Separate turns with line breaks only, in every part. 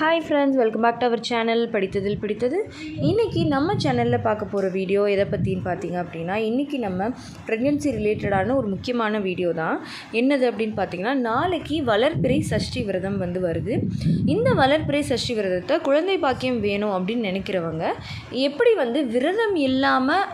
Hi friends welcome back to our channel படித்ததில் பிடித்தது. இன்றைக்கி நம்ம சேனலில் பார்க்க போகிற வீடியோ எதை பற்றின்னு பார்த்தீங்க அப்படின்னா இன்றைக்கி நம்ம ப்ரெக்னென்சி ரிலேட்டடான ஒரு முக்கியமான வீடியோ தான். என்னது அப்படின்னு பார்த்தீங்கன்னா நாளைக்கு வளர்ப்பிறை சஷ்டி விரதம் வந்து வருது. இந்த வளர்ப்பிறை சஷ்டி விரதத்தை குழந்தை பாக்கியம் வேணும் அப்படின்னு நினைக்கிறவங்க எப்படி வந்து விரதம் இல்லாமல்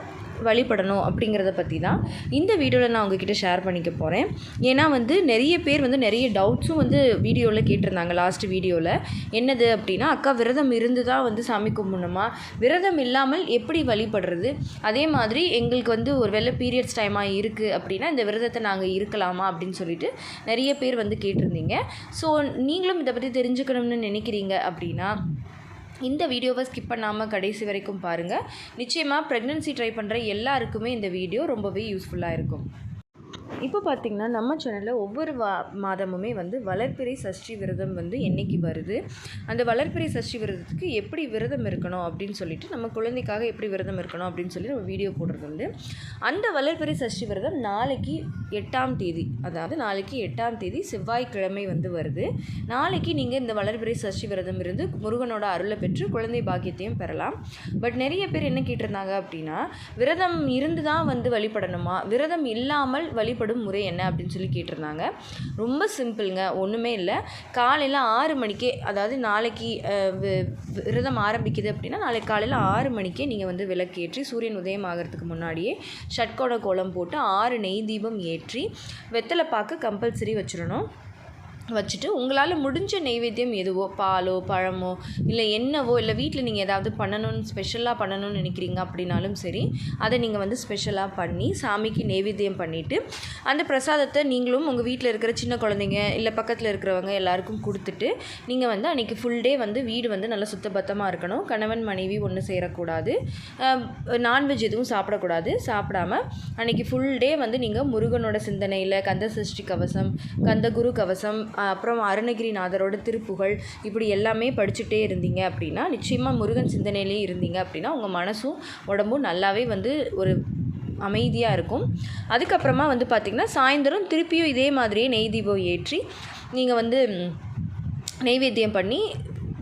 வழிபடணும் அப்படிங்கிறத பற்றி தான் இந்த வீடியோவில் நான் உங்ககிட்ட ஷேர் பண்ணிக்க போகிறேன் ஏன்னா வந்து நிறைய பேர் வந்து நிறைய டவுட்ஸும் வந்து வீடியோவில் கேட்டிருந்தாங்க லாஸ்ட் வீடியோவில் என்னது அப்படின்னா அக்கா விரதம் இருந்து தான் வந்து சாமி கும்பிடணுமா? விரதம் இல்லாமல் எப்படி வழிபடுறது? அதே மாதிரி எங்களுக்கு வந்து ஒரு வேளை பீரியட்ஸ் டைமாக இருக்குது அப்படின்னா இந்த விரதத்தை நாங்கள் இருக்கலாமா? அப்படின்னு சொல்லிட்டு நிறைய பேர் வந்து கேட்டிருந்தீங்க. ஸோ நீங்களும் இதை பற்றி தெரிஞ்சுக்கணும்னு நினைக்கிறீங்க அப்படின்னா இந்த வீடியோவை ஸ்கிப் பண்ணாமல் கடைசி வரைக்கும் பாருங்கள் நிச்சயமாக ப்ரெக்னென்சி ட்ரை பண்ணுற எல்லாருக்குமே இந்த வீடியோ ரொம்பவே யூஸ்ஃபுல்லாக இருக்கும். இப்போ பார்த்திங்கன்னா நம்ம சேனலில் ஒவ்வொரு வா மாதமுமே வந்து வளர்ப்பிறை சஷ்டி விரதம் வந்து என்னைக்கு வருது? அந்த வளர்ப்பிறை சஷ்டி விரதத்துக்கு எப்படி விரதம் இருக்கணும் அப்படின்னு சொல்லிட்டு நம்ம குழந்தைக்காக எப்படி விரதம் இருக்கணும் அப்படின்னு சொல்லி நம்ம வீடியோ போடுறது வந்து அந்த வளர்ப்பிறை சஷ்டி விரதம் நாளைக்கு எட்டாம் தேதி அதாவது நாளைக்கு எட்டாம் தேதி செவ்வாய்க்கிழமை வந்து வருது. நாளைக்கு நீங்கள் இந்த வளர்ப்பிறை சஷ்டி விரதம் இருந்து முருகனோட அருளை பெற்று குழந்தை பாக்கியத்தையும் பெறலாம். பட் நிறைய பேர் என்ன கேட்டிருந்தாங்க அப்படின்னா விரதம் இருந்து தான் வந்து வழிபடணுமா? விரதம் இல்லாமல் வழிபட செய்யப்படும் முறை என்ன அப்படின்னு சொல்லி கேட்டிருந்தாங்க. ரொம்ப சிம்பிளுங்க ஒன்றுமே இல்லை. காலையில் ஆறு மணிக்கே அதாவது நாளைக்கு விரதம் ஆரம்பிக்குது அப்படின்னா நாளைக்கு காலையில் ஆறு மணிக்கே நீங்கள் வந்து விளக்கேற்றி சூரியன் உதயம் ஆகிறதுக்கு முன்னாடியே ஷட்கோட கோலம் போட்டு ஆறு நெய் தீபம் ஏற்றி வெத்தலை பாக்கு கம்பல்சரி வச்சிடணும். வச்சுட்டு உங்களால் முடிஞ்ச நெய்வேத்தியம் எதுவோ பாலோ பழமோ இல்லை என்னவோ இல்லை வீட்டில் நீங்கள் ஏதாவது பண்ணணும்னு ஸ்பெஷலாக பண்ணணும்னு நினைக்கிறீங்க அப்படின்னாலும் சரி அதை நீங்கள் வந்து ஸ்பெஷலாக பண்ணி சாமிக்கு நெய்வேத்தியம் பண்ணிவிட்டு அந்த பிரசாதத்தை நீங்களும் உங்கள் வீட்டில் இருக்கிற சின்ன குழந்தைங்க இல்லை பக்கத்தில் இருக்கிறவங்க எல்லாருக்கும் கொடுத்துட்டு நீங்கள் வந்து அன்றைக்கி ஃபுல் டே வந்து வீடு வந்து நல்லா சுத்தபத்தமாக இருக்கணும். கணவன் மனைவி ஒன்று சேரக்கூடாது. நான்வெஜ் எதுவும் சாப்பிடக்கூடாது. சாப்பிடாம அன்றைக்கி ஃபுல் டே வந்து நீங்கள் முருகனோட சிந்தனையில் கந்த சஷ்டி கவசம் கந்த குரு கவசம் அப்புறம் அருணகிரிநாதரோட திருப்புகழ் இப்படி எல்லாமே படிச்சுட்டே இருந்தீங்க அப்படின்னா நிச்சயமாக முருகன் சிந்தனையிலே இருந்தீங்க அப்படின்னா உங்கள் மனசும் உடம்பும் நல்லாவே வந்து ஒரு அமைதியாக இருக்கும். அதுக்கப்புறமா வந்து பார்த்திங்கன்னா சாயந்தரம் திருப்பியும் இதே மாதிரியே நெய் தீபம் ஏற்றி நீங்கள் வந்து நெய்வேத்தியம் பண்ணி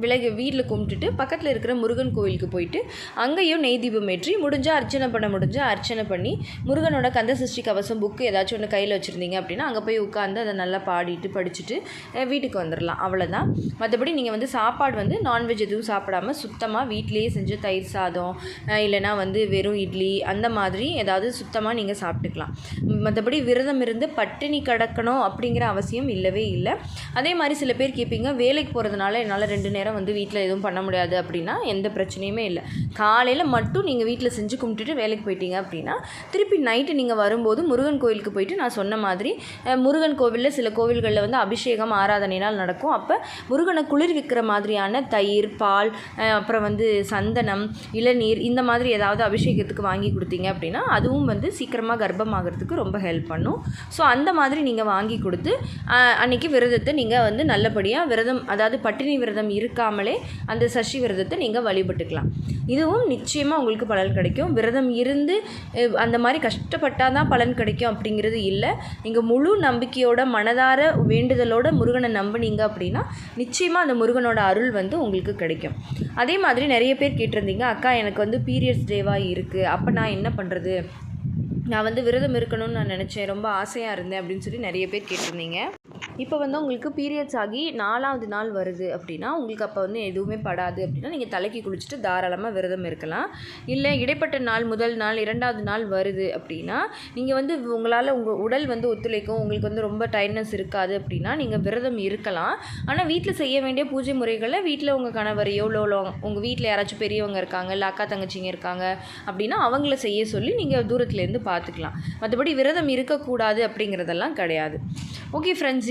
விலகி வீட்டில் கும்பிட்டுட்டு பக்கத்தில் இருக்கிற முருகன் கோவிலுக்கு போயிட்டு அங்கேயும் நெய் தீபம் ஏற்றி முடிஞ்சால் அர்ச்சனை பண்ண முடிஞ்சால் அர்ச்சனை பண்ணி முருகனோட கந்த சஷ்டி கவசம் புக்கு ஏதாச்சும் ஒன்று கையில் வச்சுருந்தீங்க அப்படின்னா அங்கே போய் உட்காந்து அதை நல்லா பாடிட்டு படிச்சுட்டு வீட்டுக்கு வந்துடலாம் அவ்வளோதான் மற்றபடி நீங்கள் வந்து சாப்பாடு வந்து நான்வெஜ் எதுவும் சாப்பிடாமல் சுத்தமாக வீட்டிலேயே செஞ்ச தயிர் சாதம் இல்லைனா வந்து வெறும் இட்லி அந்த மாதிரி ஏதாவது சுத்தமாக நீங்கள் சாப்பிட்டுக்கலாம். மற்றபடி விரதம் இருந்து பட்டினி கிடக்கணும் அப்படிங்கிற அவசியம் இல்லவே இல்லை. அதே மாதிரி சில பேர் கேட்பீங்க வேலைக்கு போகிறதுனால என்னால் ரெண்டு நேரம் நேரம் வந்து வீட்டில் எதுவும் பண்ண முடியாது அப்படின்னா எந்த பிரச்சனையுமே இல்லை. காலையில் மட்டும் நீங்கள் வீட்டில் செஞ்சு கும்பிட்டுட்டு வேலைக்கு போயிட்டீங்க அப்படின்னா திருப்பி நைட்டு நீங்கள் வரும்போது முருகன் கோயிலுக்கு போயிட்டு நான் சொன்ன மாதிரி முருகன் கோவிலில் சில கோவில்களில் வந்து அபிஷேகம் ஆராதனைனால் நடக்கும். அப்போ முருகனை குளிர்விக்கிற மாதிரியான தயிர் பால் அப்புறம் வந்து சந்தனம் இளநீர் இந்த மாதிரி ஏதாவது அபிஷேகத்துக்கு வாங்கி கொடுத்தீங்க அப்படின்னா அதுவும் வந்து சீக்கிரமாக கர்ப்பமாகிறதுக்கு ரொம்ப ஹெல்ப் பண்ணும். ஸோ அந்த மாதிரி நீங்கள் வாங்கி கொடுத்து அன்றைக்கி விரதத்தை நீங்கள் வந்து நல்லபடியாக விரதம் அதாவது பட்டினி விரதம் இருக்கு இருக்காமலே அந்த சஷ்டி விரதத்தை நீங்கள் வழிபட்டுக்கலாம். இதுவும் நிச்சயமாக உங்களுக்கு பலன் கிடைக்கும். விரதம் இருந்து அந்த மாதிரி கஷ்டப்பட்டால் தான் பலன் கிடைக்கும் அப்படிங்கிறது இல்லை. நீங்கள் முழு நம்பிக்கையோட மனதார வேண்டுதலோட முருகனை நம்பினீங்க அப்படின்னா நிச்சயமாக அந்த முருகனோட அருள் வந்து உங்களுக்கு கிடைக்கும். அதே மாதிரி நிறைய பேர் கேட்டிருந்தீங்க அக்கா எனக்கு வந்து பீரியட்ஸ் டேவாக இருக்குது அப்போ நான் என்ன பண்ணுறது நான் வந்து விரதம் இருக்கணும்னு நான் நினச்சேன். ரொம்ப ஆசையாக இருந்தேன். அப்படின்னு சொல்லி நிறைய பேர் கேட்டிருந்தீங்க. இப்போ வந்து உங்களுக்கு பீரியட்ஸ் ஆகி நாலாவது நாள் வருது அப்படின்னா உங்களுக்கு அப்போ வந்து எதுவுமே படாது அப்படின்னா நீங்கள் தலைக்கு குளிச்சுட்டு தாராளமாக விரதம் இருக்கலாம். இல்லை இடைப்பட்ட நாள் முதல் நாள் இரண்டாவது நாள் வருது அப்படின்னா நீங்கள் வந்து உங்களால் உங்கள் உடல் வந்து ஒத்துழைக்கும் உங்களுக்கு வந்து ரொம்ப டைட்னஸ் இருக்காது அப்படின்னா நீங்கள் விரதம் இருக்கலாம். ஆனால் வீட்டில் செய்ய வேண்டிய பூஜை முறைகளை வீட்டில் உங்கள் கணவரையோ இல்லை உங்கள் வீட்டில் யாராச்சும் பெரியவங்க இருக்காங்க இல்லை அக்கா தங்கச்சிங்க இருக்காங்க அப்படின்னா அவங்கள செய்ய சொல்லி நீங்கள் தூரத்துலேருந்து பார்த்துக்கலாம் மற்றபடி விரதம் இருக்கக்கூடாது அப்படிங்கிறதெல்லாம் கிடையாது. Okay friends